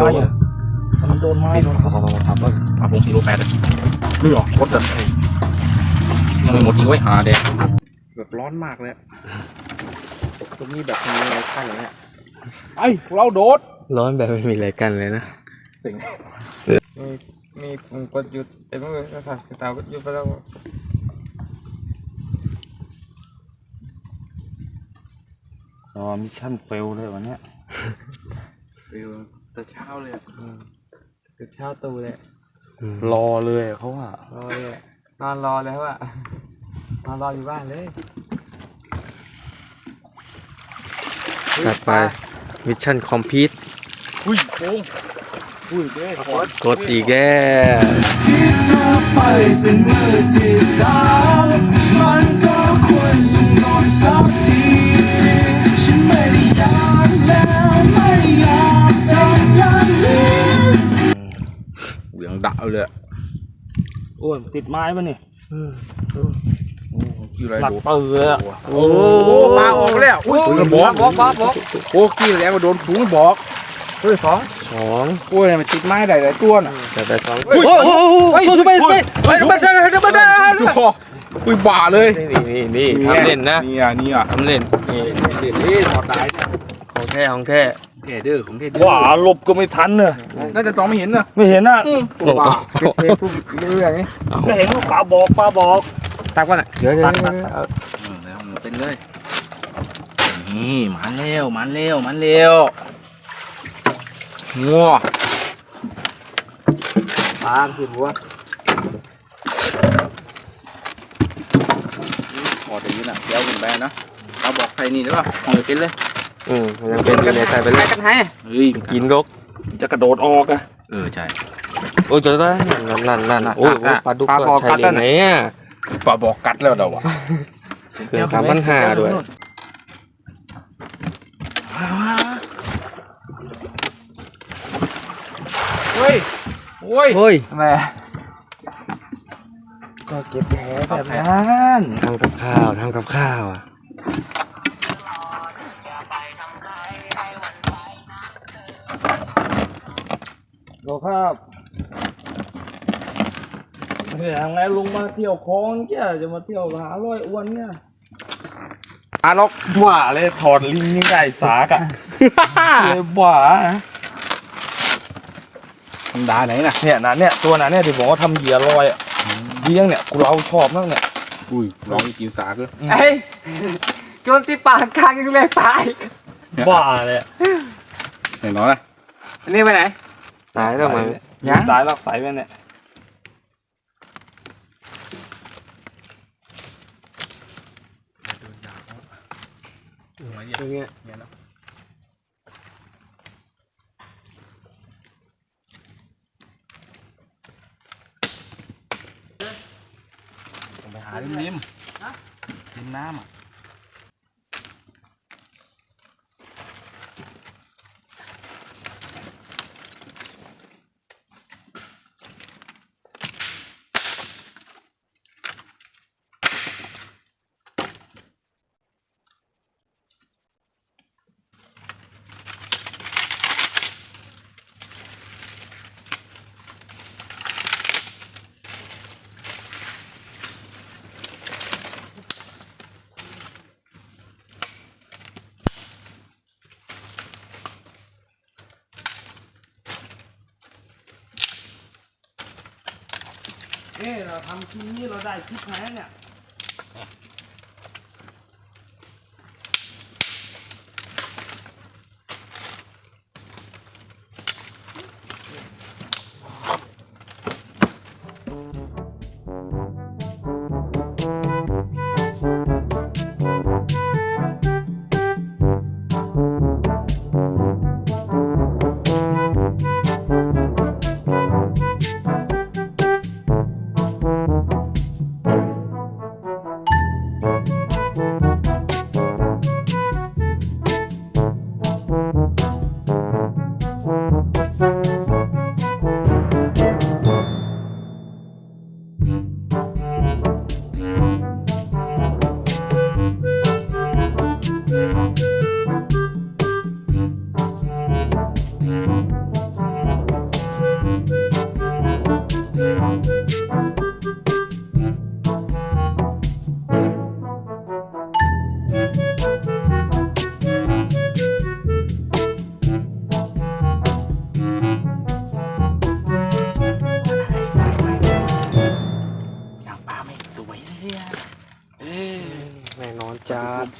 โลเลยมันโดนไม้โดนพอพอพอครับว่าสามพงสีโลแปดเลยนี่หรอรถแบบยังไม่หมดอีกไว้หาแดงแบบร้อนมากเลยตรงนี้แบบมีอะไรขั้นเลยเนี่ยไอ้เราโดด ร้อนแบบไม่มีอะไรกันเลยนะมีมีผมกดหยุดแต่เมื่อกี้ก็ถ่ายตากดหยุดไปแล้วอ๋อมิชชั่นเฟลเลยวันเนี้ยฟิว แต่เช้าเลยอะตื่นเช้าตู่เลยรอเลยเขาว่ารอเลยนอนรอเลยว่ะนอนรออยู่บ้านเลยตัดไปมิชชั่นคอมพิวต์อุ้ยโค้งอุ้ยเด้ขอ กดอีกแก่ไปเป็นมือที่สามมันก็ควรนอนสักทีฉันไม่ได้อยากแล้วไม่อยาก ดะเลยอะโอ้ยติดไม้ป่ะนี่กี่ไรหนักดูตื่นเลยอะโอ้ปลาออกแล้วอุ้ยกระบอก บอกบอกบอกโอ้กี้แล้วมาโดนถุงบอกเฮ้ยสองสองโอ้ยมันติดไม้ได้หลายตัวน่ะตัดไปสองโอ้ยโอ้ยโอ้ยช่วยไปไปไปไปไปไปไปอุ้ยบ้าเลยนี่นี่นี่ทำเล่นนะนี่อะนี่อะทำเล่นนี่เด็ดนี่ถอดได้ของแท้ของแท้ เท่เด้อของเท่เด้อว่าหลบก็ไม่ทันเนอะน่าจะต้องไม่เห็นนะไม่เห็นอะตัวบ้าเทปุ๊บเรื่องนี้ไม่เห็นว่าปลาบอกปลาบอกตักว่าน่ะเดี๋ยวเดี๋ยวตักเดี๋ตัยวกเอาแล้วมันเป็นเลยนี่มันเร็วมันเร็วมันเร็วงัวปลาขึ้นหัวพอดีนะเดี๋ยวคุณแบนนะเราบอกใครนี่ได้ป่ะมือเป็นเลย อืมยังเป็นอยู่ในใจไปเลยกันให้เฮ้ยกินกกจะกระโดดออกอะเออใช่โอ้ยเจอได้นั่นนั่นนั่นโอ้ยโอ้ยปลาดุกก็ใช้เหรียญไหนอะปลาบอกกัดแล้วเดาวะเกิน3,500ด้วยเฮ้ยโอ้ยเฮ้ยแม่ก็เก็บแผลแบบนั้นทำกับข้าวทำกับข้าวอะ โดครับเนี่ยยังไงลุงมาเที่ยวคลองเกี้ยจะมาเที่ยวหาร้อยอ้วนเนี่ยอาล็อกว่าเลยถอดลิงนี่ไก่สากอะเลยว่าธรรมดาไหนน่ะเนี่ยนะเนี่ยตัวนั้นเนี่ยที่บอกว่าทำเหยื่อลอยอะเลี้ยงเนี่ยกูเราชอบมากเนี่ยอุ้ยลองกินสากเลยเอ้ยโจนที่ปากกลางยังเลยตาย บ้าเลยอะเห็นน้อยนะอันนี้ไปไหน ตายแล้วมั้งยัง ตายแล้วใส่ไปเนี่ยอย่างเงี้ยไปหาริมริมริมน้ำอะ เอ๊เราทำคลิปนี้เราได้คลิปไหนเนี่ย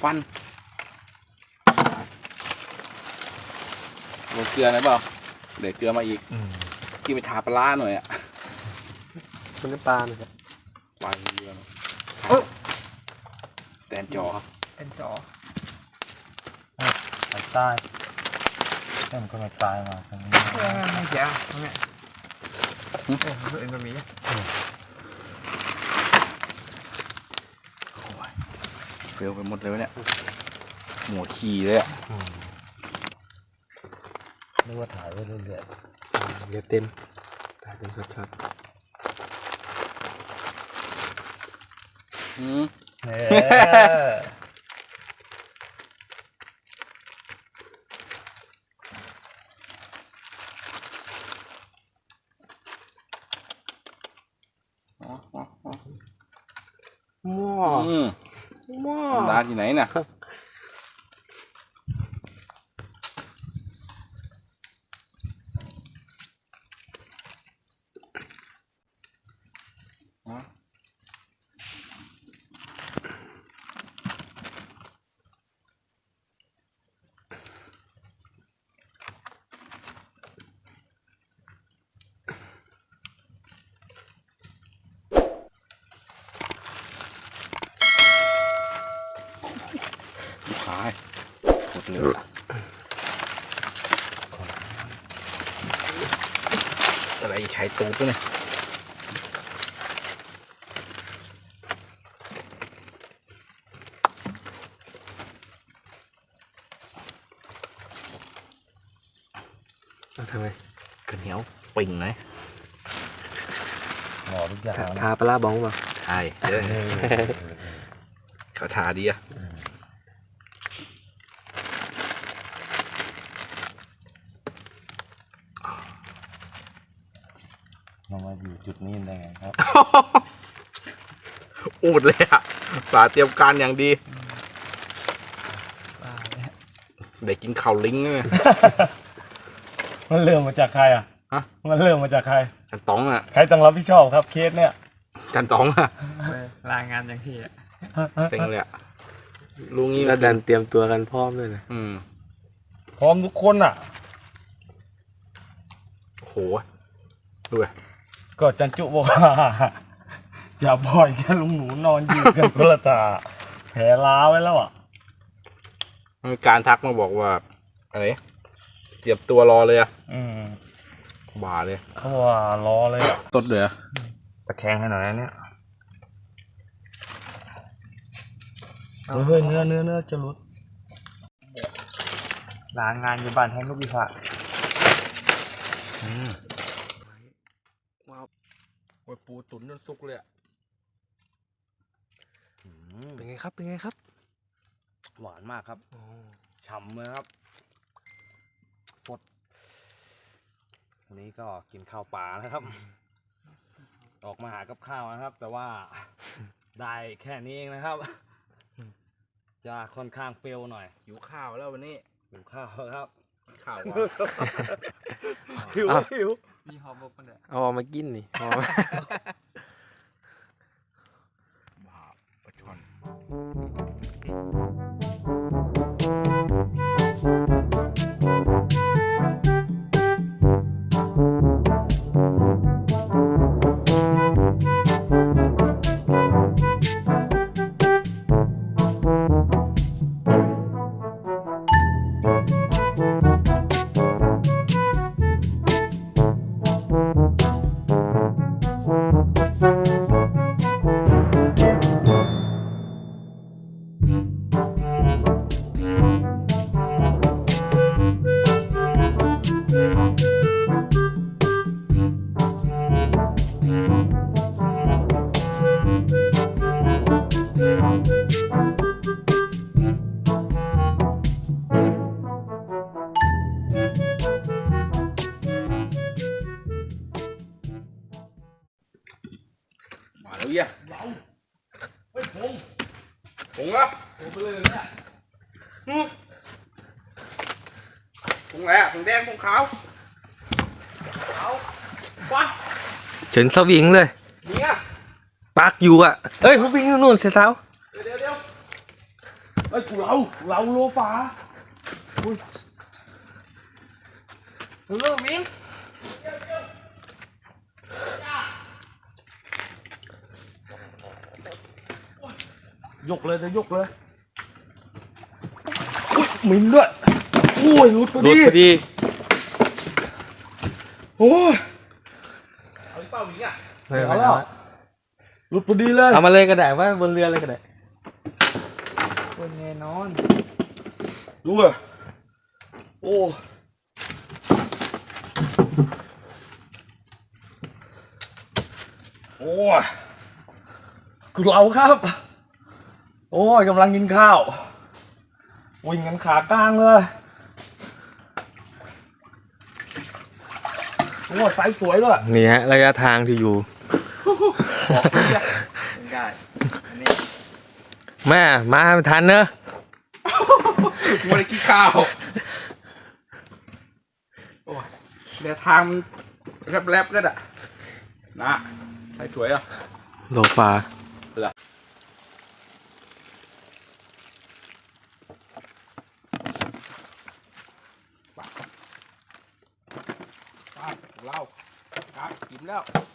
ฟันลงเกลือหนะเปล่าเดี๋ยวเกลือมาอีกที่ไปทาปลาร้าหน่อยอะมันน้ำปลาเนี่ยครับปลาเรือแตนจอเป็นจอไปใต้เอ็มก็ไม่ตายมาตรงนี้เออไม่เสียตรงเนี้ยเออเอ็นบะหมี่ เฟลไปหมดเลยวะเนี่ยหัวขี่เลยอะนึกว่าถ่ายไว้เรื่อยเดี๋ยวเต็มถ่ายเป็นช็อตอืมๆเฮ้อ๋ออ๋ออ๋อ ม้อร้านที่ไหนน่ะอ๋อ ลูกค้าหมดเลย อะไรใช้ตูปะเนี่ยเอาทำไมกระเหนียวปิ่งเลยหมอทุกอย่างทานะทาปลาร้าบ้องเปล่าใช่เด้อเขาทาดีอะ เรามาอยู่จุดนี้ได้ไงครับ อูดเลยอะป่าเตรียมการอย่างดี ปลาเนี่ยได้กินข้าวลิงก์เลยมันเริ่มมาจากใครอะฮะ มันเริ่มมาจากใครกันตองอะใครต้องรับผิดชอบครับเคสเนี่ยกันตองอะเลยรายงานอย่างที่อะเซ็งเลยอะลุงนี่แล้วดันเตรียมตัวกันพร้อมด้วยนะอืมพร้อมทุกคนอะ โหดูอะก็จันจุบอกว่า จะบ่อยแค่ลุงหนูนอนอยู่กันคนละตาแผลล้าไว้แล้วอะมีการทักมาบอกว่าอะไรเตรียมตัวรอเลยอะอืมบ่าเลยเขาว่ารอเลยอะตดเลยอะตะแคงให้หน่อยนะเนี่ยเฮ้ยเนื้อเนื้อเนื้อจะหลุดรายงานอยู่บ้านแห่งลูกพิพาว้าวโอ้ยปูตุ๋นจนสุกเลยอะ เป็นไงครับ เป็นไงครับ หวานมากครับฉ่ำเลยครับ สด วันนี้ก็กินข้าวป่านะครับ ออกมาหากับข้าวนะครับ แต่ว่าได้แค่นี้เองนะครับ จะค่อนข้างเฟลหน่อยหิวข้าวแล้ววันนี้หิวข้าวครับ ข้าวว่ะหิวอ้าวหิวมีฮอร์โมนมันเด้อเอาออกมากินนี่เอามา บ้าปลาช่ อน มาแล้วเหี้ยเฮ้ยผมผงแล้วผมไปเลยเนี่ยผงแล้วผงแดงผงขาวขาวว้าเฉินสวิงเลยเนี่ยปักอยู่อะเอ้ยเขาวิ่งอยู่นู่นเสียสาวเดี๋ยวเดี๋ยวเดี๋ยวเอ้ยกูเราเราโลฟ้าอุ้ยเลิกวิ่ง ยกเลยจะยกเลยอุ้ยมินด้วยโอ้ยรุดพอหลุดดีพอดี โอ้ยเอาเป้าหมิงอะไม่เอาไม่แล้วเอาละรุดพอดีเลยเอามาเลยก็ได้ว่าบนเรือเลยก็ได้คนแน่นอนดูอะโอ้โอ้ยกูเราครับ โอ้ยกำลังกินข้าว วิ่งกันขากลางเลย โอ้ยสายสวยด้วยนี่ฮะระยะทางที่อยู่ ได้แม่มาไม่ทันเนอะมัวแต่ขี้ข้าว โอ้ยเดี๋ยวทางมันแรบๆก็ได้นะใส่สวยอะโลฟ้าป้าของเรา ครับกินแล้ว